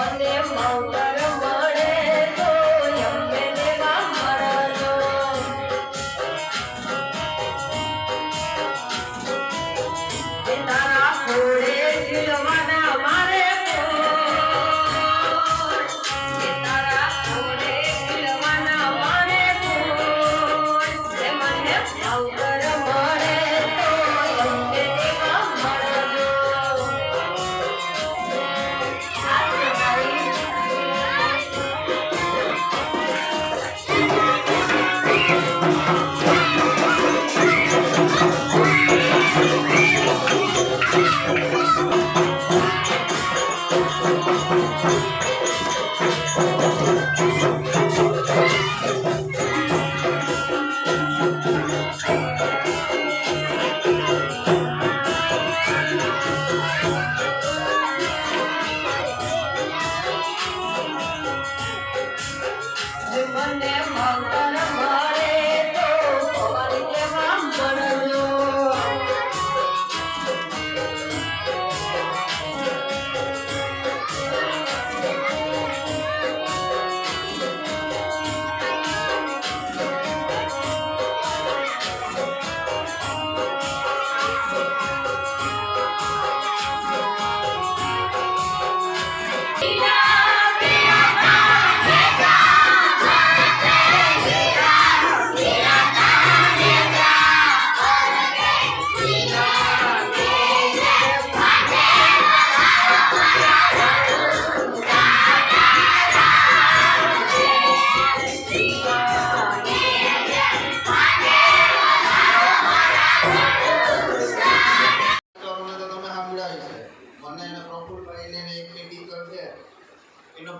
one day a moment.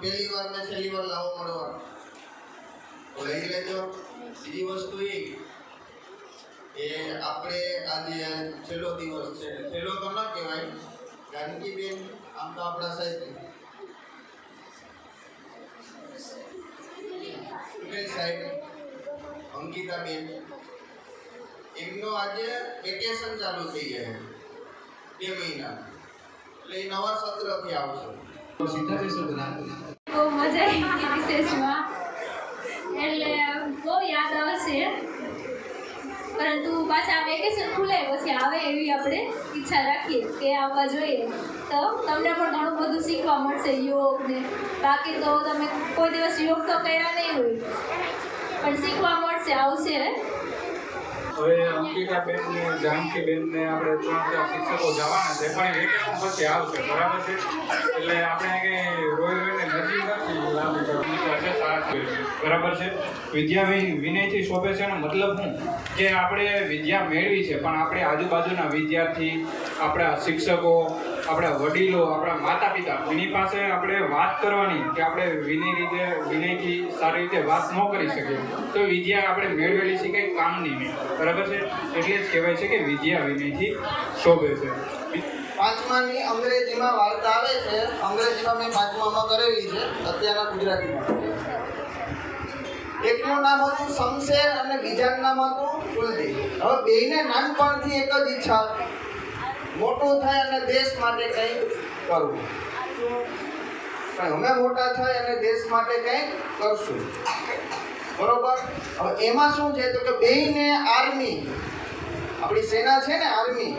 પહેલી વાર ને છેલ્લી વાર લાવો મળવા તો લઈ લેજો. બીજી વસ્તુ એ એ આપણે આજે છેલ્લો દિવસ છે. છેલ્લો તો ન કહેવાય જાનકીબેન આમ તો આપણા સાહેબ સાહેબ સાહેબ અંકિતાબેન એમનું આજે વેકેશન ચાલુ થઈ જાય, બે મહિના. એટલે એ નવા સત્રથી આવશે. પરંતુ પાછા વેકેશન ખુલે પછી આવે એવી આપણે ઈચ્છા રાખીએ કે આવવા જોઈએ તો તમને પણ ઘણું બધું શીખવા મળશે યોગ ને બાકી તો તમે કોઈ દિવસ યોગ તો કર્યા નહીં હોય પણ શીખવા મળશે આવશે હવે અંકિતાબેન ને જાનકીબેન ને આપણે ત્રણ ચાર શિક્ષકો જવાના છે, પણ વેકેશન પછી આવશે બરાબર છે? એટલે આપણે કઈ રોઈ રોઈને નજીક નથી લાંબી કરવાની સારા બરાબર છે? વિદ્યા વિનયથી શોભે છે એનો મતલબ હું? કે આપણે વિદ્યા મેળવી છે, પણ આપણે આજુબાજુના વિદ્યાર્થી, આપણા શિક્ષકો આપણા વડીલો, આપણા માતા પિતા એની પાસે આપણે વાત કરવાની કે આપણે વિનય રીતે, વિનયથી સારી રીતે વાત ન કરી શકીએ. તો વિદ્યા આપણે મેળવેલી છે કંઈ કામની નહીં. બરાબર છે? એટલે જ કહેવાય છે કે વિદ્યા વિનયથી શોભે છે. પાંચમાની અંગ્રેજીમાં વાર્તા આવે છે. અંગ્રેજીમાં મેં પાંચમામાં કરેલી છે. અત્યારના ગુજરાતીમાં. એકનું નામ હતું શમશેર અને બીજાનું નામ હતું કુલદીપ હવે બેયને નાનપણથી એક જ ઈચ્છા મોટું થાય અને દેશ માટે કંઈક કરવું. અમે મોટા થાય અને દેશ માટે કંઈક કરશું. બરોબર? હવે એમાં શું છે? તો કે બેયને આર્મી, આપણી સેના છે ને આર્મી,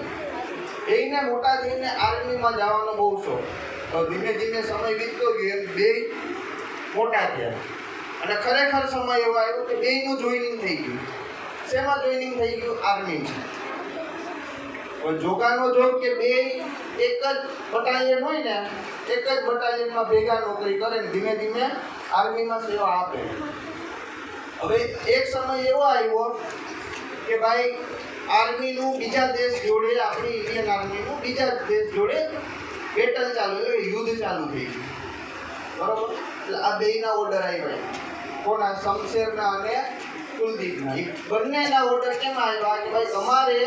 બેયને મોટા થઈને આર્મીમાં જવાનો બહુ શોખ. તો ધીમે ધીમે સમય વીતતો ગયો એમ બે મોટા થયા. અને ખરેખર સમય એવો આવ્યો કે બેયનું જોઈનિંગ થઈ ગયું. શેમાં જોઈનિંગ થઈ ગયું? આર્મીમાં હવે જોગાનો જોગ કે બે એક જ બટાલિયન હોય ને, એક જ બટાલિયનમાં ભેગા નોકરી કરે ને, ધીમે ધીમે આર્મીમાં સેવા આપે. હવે એક સમય એવો આવ્યો કે ભાઈ, આર્મીનું બીજા દેશ જોડે, આપણી ઇન્ડિયન આર્મીનું બીજા દેશ જોડે બેટલ ચાલુ એટલે યુદ્ધ ચાલુ થઈ ગયું. બરોબર? એટલે આ બેયના ઓર્ડર આવ્યા. કોના? શમશેરના અને કુલદીપના બંનેના કેમ આવ્યા કે ભાઈ તમારે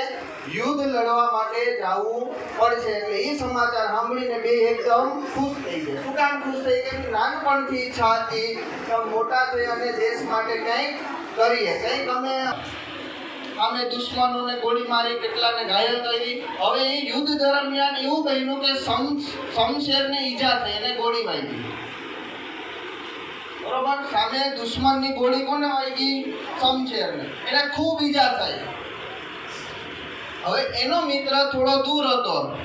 યુદ્ધ લડવા માટે જવું પડશે એ સમાચાર સાંભળીને બે એકદમ ખુશ થઈ ગયા. શું કામ ખુશ થઈ નાનપણથી ઈચ્છા હતી મોટા થઈ અને દેશ માટે કંઈક કરીએ. કંઈક અમે અમે દુશ્મનોને ગોળી મારી, કેટલાને ઘાયલ કરી. હવે એ યુદ્ધ દરમિયાન એવું બન્યું કે શમ શમશેરને ઈજા થઈ અને ગોળી વાગી બરોબર? સામે દુશ્મનની ગોળી કોને વાગી શમશેરને એને ખૂબ ઈજા થઈ. હવે એનો મિત્ર થોડો દૂર હતો.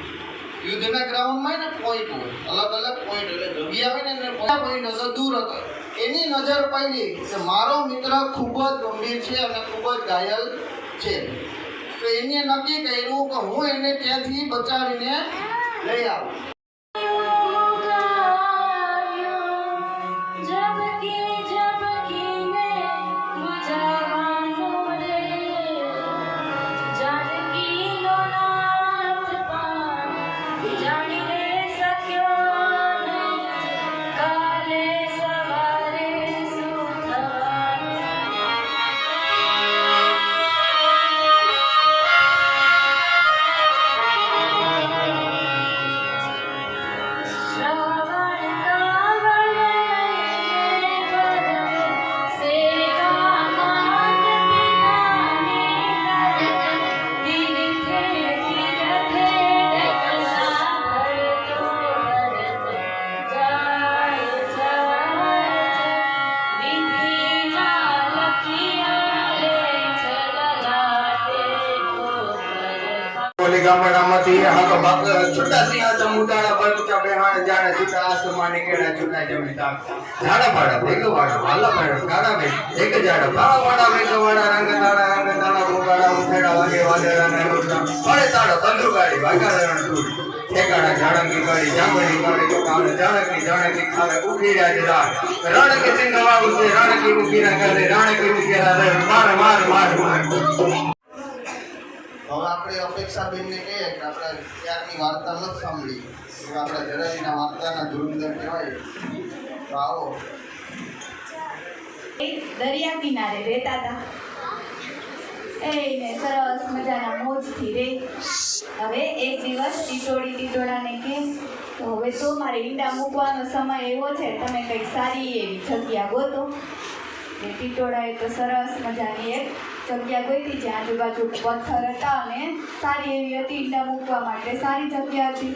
યુદ્ધના ગ્રાઉન્ડમાં ને પોઈન્ટ હોય. અલગ અલગ પોઈન્ટ એટલે જગ્યા હોય ને એને પોઈન્ટ હતો, દૂર હતો. એની નજર પડી કે મારો મિત્ર ખૂબ જ ગંભીર છે અને ખૂબ જ ઘાયલ છે. તો એને નક્કી કર્યું કે હું એને ત્યાંથી બચાવીને લઈ આવું. tiene ગામડામાંથી હાલો છૂટા સિંહા ચમુટાળા બળુચા બેહાણ જાણે છૂટા આસમાન નીકળ્યા, છૂટા જમીતા ઝાડા પાડા ભેગો વાળા વાલા પાડા કાળા બે એક ઝાડા કાળા વાળા ભેગો વાળા રંગ તાળા રંગ તાળા ગોગાડા ઉઠેડા વાગે, વાદળા ને રૂડા પડે તાળો તંદુ ગાડી રણ તૂડી ઠેકાણા ઝાડંગી ગાડી જાંબડી ગાડી કાળે જાણકી જાણકી ખાલે ઉઠી રાજ રાત રણ કે સિંહ છે રણ કી ઊભી ના કરે રણ કી ઊભી ના કરે. માર માર માર માર. હવે આપણે અપેક્ષાબેનને કહીએ કે આપણે ત્યારની વાર્તા નથી સાંભળી. હવે આપણા જડાવીના વાર્તાના ધુરંધર કહેવાય. તો આવો. દરિયા કિનારે રહેતા હતા એને સરસ મજાના મોજથી રે. હવે એક દિવસ ટીટોડી ટીટોડાને કે હવે તો મારે ઈંડા મૂકવાનો સમય એવો છે. તમે કંઈક સારી એવી જગ્યા ગોતો. એ ટીટોળાએ તો સરસ મજાની એક જગ્યા ગોતી જ્યાં આજુબાજુ પથ્થર હતા અને સારી એવી હતી ઈંડા મૂકવા માટે. સારી જગ્યા હતી.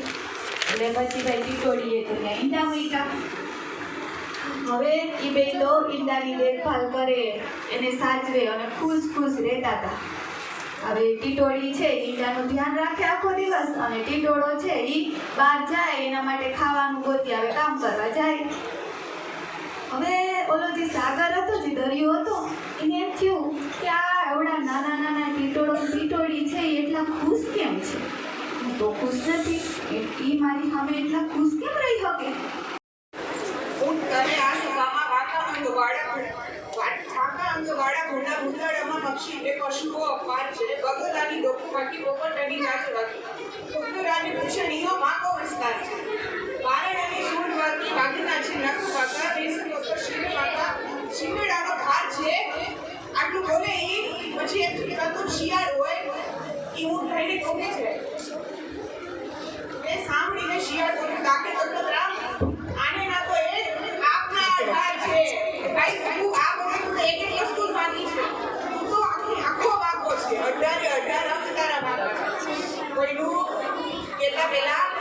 એટલે પછી ભાઈ ટીટોળીએ તો ત્યાં ઈંડા મૂક્યા. હવે એ બે તો ઈંડાની દેખભાલ કરે, એને સાચવે અને ખુશ ખુશ રહેતા હતા. હવે ટીટોળી છે, ઈંડાનું ધ્યાન રાખે આખો દિવસ. અને ટીટોળો છે એ બહાર જાય, એના માટે ખાવાનું ગોતી આવે, કામ કરવા જાય. હવે ઓલો જે સાગર હતો, જે દરિયો હતો, એને એમ થયું કે આ એવડા નાના નાના ટીટોળો, ટીટોળી છે એટલા ખુશ કેમ છે? હું તો ખુશ નથી, એ મારી સામે એટલા ખુશ કેમ રહી શકે? કરે આ સભામાં વાકા વાકા અંગવાડા ભૂંડા ભૂંડાડામાં પક્ષી બે પશુઓ અપાર છે. બગલાની ડોકું વાકી પોપટની જાત વાકી કુકુરાની પૂછણીઓ માકો વિસ્તાર છે? છે, એમાં તો શિયાળ હોય, એ હું થઈને ગમે છે. એ સાંભળીને શિયાળ બોલ્યું કાકે તો રામ, આને ના તો એ આપના આધાર છે. ભાઈ, તું આ બોલે તો એક એક વસ્તુ માની છે. તું તો આખી આખો બાકો છે. અઢારે અઢાર અંક તારા બાકા છે. કોઈનું કેટલા પહેલા